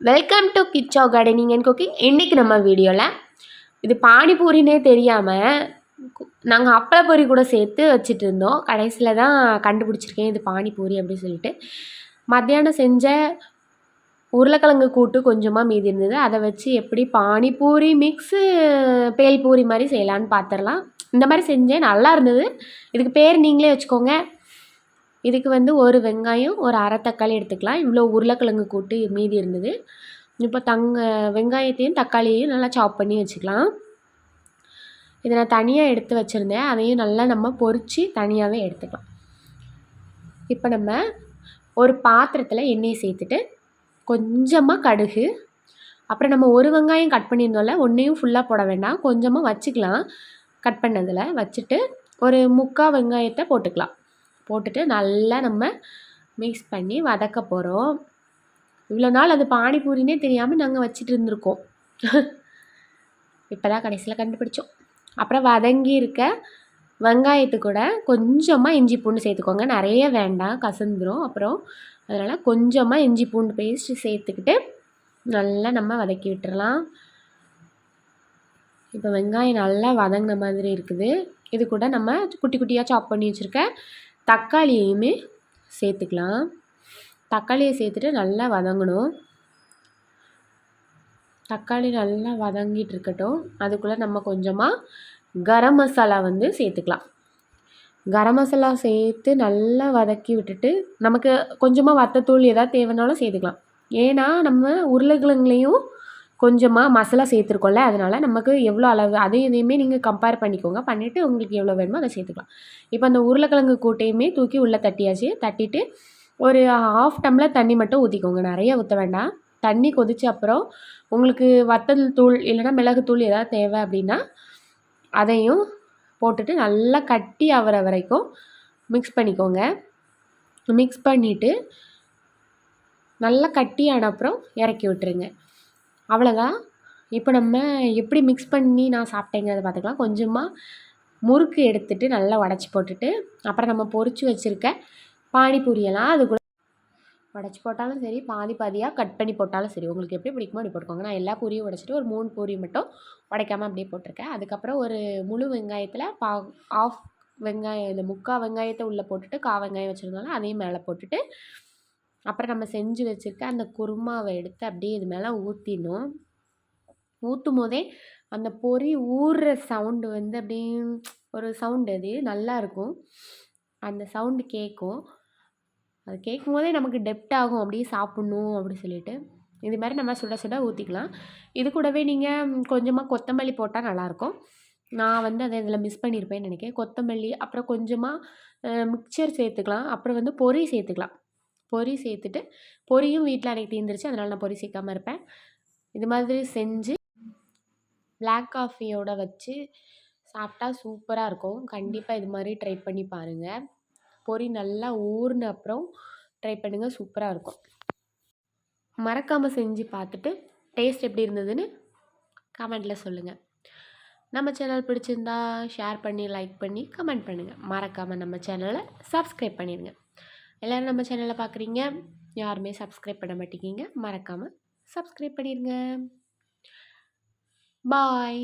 Welcome to கிச்சோ gardening and cooking இன்றைக்கி நம்ம வீடியோவில் இது பானிபூரினே தெரியாமல் நாங்கள் அப்பளப்பூரி கூட சேர்த்து வச்சுட்டு இருந்தோம் கடைசியில் தான் கண்டுபிடிச்சிருக்கேன் இது பானிபூரி அப்படின்னு சொல்லிட்டு. மத்தியானம் செஞ்ச உருளைக்கிழங்கு கூட்டு கொஞ்சமாக மீதி இருந்தது. அதை வச்சு எப்படி பானிபூரி மிக்ஸு பேல்பூரி மாதிரி செய்யலான்னு பார்த்துடலாம் இந்த மாதிரி செஞ்சேன். நல்லா இருந்தது. இதுக்கு பேர் நீங்களே வச்சுக்கோங்க. இதுக்கு வந்து ஒரு வெங்காயம் ஒரு அரை தக்காளி எடுத்துக்கலாம். இவ்வளோ உருளைக்கிழங்கு கூட்டு மீதி இருந்தது. இப்போ தங்க வெங்காயத்தையும் தக்காளியையும் நல்லா சாப் பண்ணி வச்சுக்கலாம். இதை நான் தனியாக எடுத்து வச்சுருந்தேன். அதையும் நல்லா நம்ம பொறிச்சு தனியாகவே எடுத்துக்கலாம். இப்போ நம்ம ஒரு பாத்திரத்தில் எண்ணெயை சேர்த்துட்டு கொஞ்சமாக கடுகு அப்புறம் நம்ம ஒரு வெங்காயம் கட் பண்ணியிருந்தோம்ல ஒன்றையும் ஃபுல்லாக போட வேண்டாம். கொஞ்சமாக வச்சுக்கலாம். கட் பண்ணதில் வச்சுட்டு ஒரு முக்கால் வெங்காயத்தை போட்டுக்கலாம். போட்டுட்டு நல்லா நம்ம மிக்ஸ் பண்ணி வதக்க போகிறோம் இவ்வளோ நாள் அது பானிபூரினே தெரியாமல் நாங்கள் வச்சுட்டு இருந்திருக்கோம். இப்போ தான் கடைசியில் கண்டுபிடிச்சோம். அப்புறம் வதங்கி இருக்க வெங்காயத்து கூட கொஞ்சமாக இஞ்சி பூண்டு சேர்த்துக்கோங்க. நிறைய வேண்டாம் கசந்துடும் அப்புறம் அதனால் கொஞ்சமாக இஞ்சி பூண்டு பேஸ்ட்டு சேர்த்துக்கிட்டு நல்லா நம்ம வதக்கி விட்டுறலாம். இப்போ வெங்காயம் நல்லா வதங்கின மாதிரி இருக்குது. இது கூட நம்ம குட்டி குட்டியாக சாப் பண்ணி வச்சுருக்க தக்காளியையுமே சேர்த்துக்கலாம். தக்காளியை சேர்த்துட்டு நல்லா வதங்கணும். தக்காளி நல்லா வதங்கிட்டு இருக்கட்டும். அதுக்குள்ளே நம்ம கொஞ்சமாக கரம் மசாலா வந்து சேர்த்துக்கலாம். கரம் மசாலா சேர்த்து நல்லா வதக்கி விட்டுட்டு நமக்கு கொஞ்சமாக வத்தத்தூள் எதாவது தேவைனாலும் சேர்த்துக்கலாம். ஏன்னா நம்ம உருளைக்கிழங்குலையும் கொஞ்சமாக மசாலா சேர்த்துருக்கோம்ல அதனால் நமக்கு எவ்வளோ அளவு அதையும் இதையுமே நீங்கள் கம்பேர் பண்ணிக்கோங்க. பண்ணிவிட்டு உங்களுக்கு எவ்வளோ வேணுமோ அதை சேர்த்துக்கலாம். இப்போ அந்த உருளைக்கிழங்கு கூட்டையுமே தூக்கி உள்ளே தட்டியாச்சு. தட்டிட்டு ஒரு ஹாஃப் டம்ளர் தண்ணி மட்டும் ஊற்றிக்கோங்க நிறைய ஊற்ற வேண்டாம். தண்ணி கொதிச்ச அப்புறம் உங்களுக்கு வத்தல் தூள் இல்லைன்னா மிளகுத்தூள் எதாவது தேவை அப்படின்னா அதையும் போட்டுட்டு நல்லா கட்டி ஆகிற வரைக்கும் மிக்ஸ் பண்ணிக்கோங்க. மிக்ஸ் பண்ணிவிட்டு நல்லா கட்டியான அப்புறம் இறக்கி விட்டுருங்க. அவ்வளோதான் இப்போ நம்ம எப்படி மிக்ஸ் பண்ணி நான் சாப்பிட்டேங்கிறத பார்த்துக்கலாம். கொஞ்சமாக முறுக்கு எடுத்துகிட்டு நல்லா உடச்சி போட்டுட்டு அப்புறம் நம்ம பொறிச்சு வச்சுருக்க பானிபூரியெல்லாம் அது கூட உடச்சி போட்டாலும் சரி பாதி பாதியாக கட் பண்ணி போட்டாலும் சரி உங்களுக்கு எப்படி பிடிக்குமோ அப்படி போட்டுக்கோங்க. நான் எல்லா பூரியும் உடச்சிட்டு ஒரு மூணு பூரி மட்டும் உடைக்காமல் அப்படியே போட்டிருக்கேன். அதுக்கப்புறம் ஒரு முழு வெங்காயத்தில் பா ஆஃப் வெங்காயம் இந்த முக்கால் வெங்காயத்தை உள்ளே போட்டுட்டு கா வெங்காயம் வச்சுருந்தாலும் அதையும் மேலே போட்டுட்டு அப்புறம் நம்ம செஞ்சு வச்சுருக்க அந்த குருமாவை எடுத்து அப்படியே இது மேலே ஊற்றிடணும் ஊற்றும் போதே அந்த பொறி ஊறுற சவுண்டு வந்து அப்படியே ஒரு சவுண்டு அது நல்லாயிருக்கும் அந்த சவுண்டு கேட்கும் அது கேட்கும் போதே நமக்கு டெப்ட் ஆகும் அப்படியே சாப்பிட்ணும் அப்படி சொல்லிட்டு. இது மாதிரி நம்ம சுட சுட ஊற்றிக்கலாம் இது கூடவே நீங்கள் கொஞ்சமாக கொத்தமல்லி போட்டால் நல்லாயிருக்கும். நான் வந்து அதை இதில் மிஸ் பண்ணியிருப்பேன்னு நினைக்கிறேன். கொத்தமல்லி அப்புறம் கொஞ்சமாக மிக்சர் சேர்த்துக்கலாம். அப்புறம் வந்து பொரி சேர்த்துக்கலாம். பொரி சேர்த்துட்டு பொரியும் வீட்டில் அன்றைக்கி தீர்ந்துருச்சு அதனால் நான் பொரி சேர்க்காமல் இருப்பேன். இது மாதிரி செஞ்சு பிளாக் காஃபியோட வச்சு சாப்பிட்டா சூப்பராக இருக்கும். கண்டிப்பாக இது மாதிரி ட்ரை பண்ணி பாருங்கள் பொரி நல்லா ஊறின அப்புறம் ட்ரை பண்ணுங்கள் சூப்பராக இருக்கும். மறக்காமல் செஞ்சு பார்த்துட்டு டேஸ்ட் எப்படி இருந்ததுன்னு கமெண்ட்டில் சொல்லுங்கள் நம்ம சேனல் பிடிச்சிருந்தா ஷேர் பண்ணி லைக் பண்ணி கமெண்ட் பண்ணுங்கள் மறக்காமல் நம்ம சேனலை சப்ஸ்கிரைப் பண்ணிடுங்க எல்லோரும் நம்ம சேனலில் பார்க்குறீங்க யாருமே சப்ஸ்கிரைப் பண்ண மாட்டேங்கிங்க மறக்காமல் சப்ஸ்கிரைப் பண்ணிடுங்க பாய்